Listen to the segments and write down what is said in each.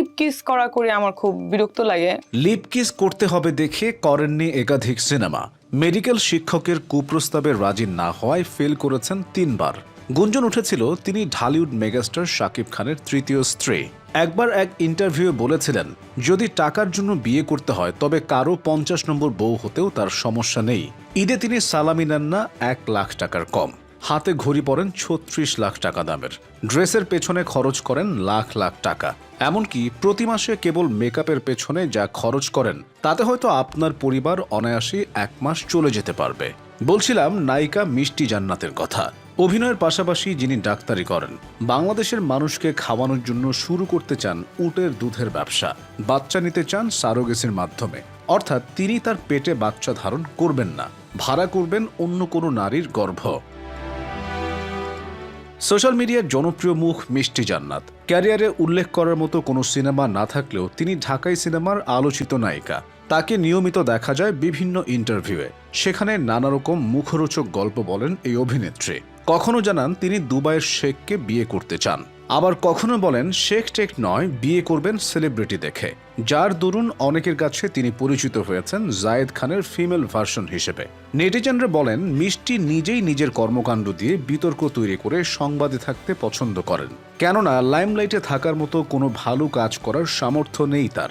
Lip kiss করা করে আমার খুব বিরক্ত লাগে। লিপ কিস করতে হবে দেখে করেননি একাধিক সিনেমা। মেডিকেল শিক্ষকের কুপ্রস্তাবে রাজি না হওয়ায় ফেল করেছেন তিনবার। গুঞ্জন উঠেছিল তিনি ঢালিউড মেগাস্টার শাকিব খানের তৃতীয় স্ত্রী। একবার এক ইন্টারভিউয়ে বলেছিলেন, যদি টাকার জন্য বিয়ে করতে হয়, তবে কারও পঞ্চাশ নম্বর বউ হতেও তার সমস্যা নেই। ঈদে তিনি সালামি নেন না, এক লাখ টাকার কম। হাতে ঘড়ি পরেন ছত্রিশ লাখ টাকা দামের। ড্রেসের পেছনে খরচ করেন লাখ লাখ টাকা। এমনকি প্রতি মাসে কেবল মেকআপের পেছনে যা খরচ করেন, তাতে হয়তো আপনার পরিবার অনায়াসে এক মাস চলে যেতে পারবে। বলছিলাম নায়িকা মিষ্টি জান্নাতের কথা। অভিনয়ের পাশাপাশি যিনি ডাক্তারি করেন, বাংলাদেশের মানুষকে খাওয়ানোর জন্য শুরু করতে চান উটের দুধের ব্যবসা। বাচ্চা নিতে চান সারোগেসির মাধ্যমে। অর্থাৎ তিনি তার পেটে বাচ্চা ধারণ করবেন না। ভাড়া করবেন অন্য কোনো নারীর গর্ভ। সোশ্যাল মিডিয়ার জনপ্রিয় মুখ মিষ্টি জান্নাত। ক্যারিয়ারে উল্লেখ করার মতো কোনো সিনেমা না থাকলেও তিনি ঢাকাই সিনেমার আলোচিত নায়িকা। তাকে নিয়মিত দেখা যায় বিভিন্ন ইন্টারভিউয়ে। সেখানে নানা রকম মুখরোচক গল্প বলেন এই অভিনেত্রী। কখনো জানান তিনি দুবাইয়ের শেখকে বিয়ে করতে চান। আবার কখনো বলেন, শেখ টেক নয়, বিয়ে করবেন সেলিব্রিটি দেখে। যার দরুন অনেকের কাছে তিনি পরিচিত হয়েছেন জায়েদ খানের ফিমেল ভার্সন হিসেবে। নেটিজেনরা বলেন, মিষ্টি নিজেই নিজের কর্মকাণ্ড দিয়ে বিতর্ক তৈরি করে সংবাদে থাকতে পছন্দ করেন। কেননা, লাইমলাইটে থাকার মতো কোনো ভালো কাজ করার সামর্থ্য নেই তার।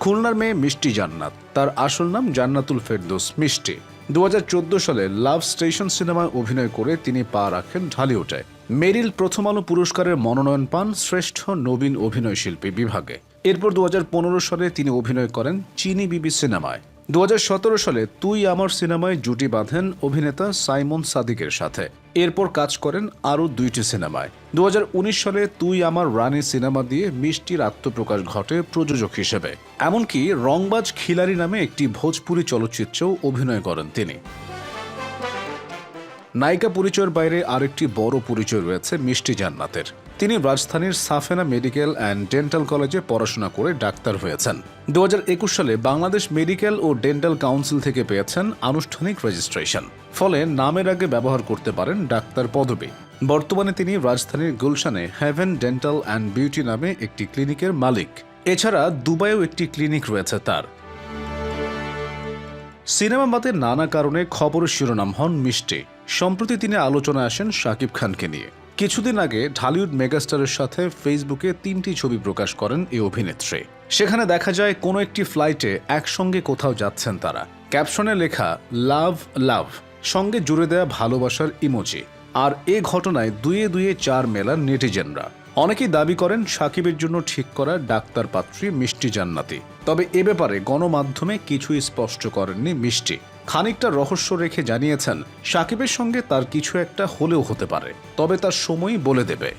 খুলনার মেয়ে মিষ্টি জান্নাত, তার আসল নাম জান্নাতুল ফেরদৌস মিষ্টি। দু হাজার চোদ্দ সালে লাভ স্টেশন সিনেমায় অভিনয় করে তিনি পা রাখেন ঢালিউডে। মেরিল প্রথম আলো পুরস্কারের মনোনয়ন পান শ্রেষ্ঠ নবীন অভিনয় শিল্পী বিভাগে। এরপর দু হাজার পনেরো সালে তিনি অভিনয় করেন চিনি বিবি সিনেমায়। দু হাজার সতেরো সালে তুই আমার সিনেমায় জুটি বাঁধেন অভিনেতা সাইমন সাদিকের সাথে। এরপর কাজ করেন আরও দুইটি সিনেমায়। দু হাজার উনিশ সালে তুই আমার রানী সিনেমা দিয়ে মিষ্টির আত্মপ্রকাশ ঘটে প্রযোজক হিসেবে। এমনকি রংবাজ খিলারি নামে একটি ভোজপুরি চলচ্চিত্রেও অভিনয় করেন তিনি। নায়িকা পরিচয়ের বাইরে আরেকটি বড় পরিচয় রয়েছে মিষ্টি জান্নাতের। তিনি রাজধানীর সাফেনা মেডিকেল অ্যান্ড ডেন্টাল কলেজে পড়াশোনা করে ডাক্তার হয়েছেন। দু হাজার একুশ সালে বাংলাদেশ মেডিকেল ও ডেন্টাল কাউন্সিল থেকে পেয়েছেন আনুষ্ঠানিক রেজিস্ট্রেশন। ফলে নামের আগে ব্যবহার করতে পারেন ডাক্তার পদবি। বর্তমানে তিনি রাজধানীর গুলশানে হ্যাভেন ডেন্টাল অ্যান্ড বিউটি নামে একটি ক্লিনিকের মালিক। এছাড়া দুবাইও একটি ক্লিনিক রয়েছে তার। সিনেমা বাদে নানা কারণে খবরের শিরোনাম হন মিষ্টি। সম্প্রতি তিনি আলোচনায় আসেন শাকিব খানকে নিয়ে। কিছুদিন আগে ঢালিউড মেগাস্টারের সাথে ফেসবুকে তিনটি ছবি প্রকাশ করেন এই অভিনেত্রী। সেখানে দেখা যায়, কোনো একটি ফ্লাইটে একসঙ্গে কোথাও যাচ্ছেন তারা। ক্যাপশনে লেখা, লাভ লাভ সঙ্গে জুড়ে দেয়া ভালোবাসার ইমোজি। আর এ ঘটনায় দুয়ে দুয়ে চার মেলার নেটিজেনরা। অনেকেই দাবি করেন সাকিবের জন্য ঠিক করা ডাক্তার পাত্রী মিষ্টি জান্নাতি। তবে এ ব্যাপারে গণমাধ্যমে কিছুই স্পষ্ট করেননি মিষ্টি। খানিকটা রহস্য রেখে জানিয়েছেন, সাকিবের সঙ্গে তার কিছু একটা হলেও হতে পারে, তবে তার সময়ই বলে দেবে।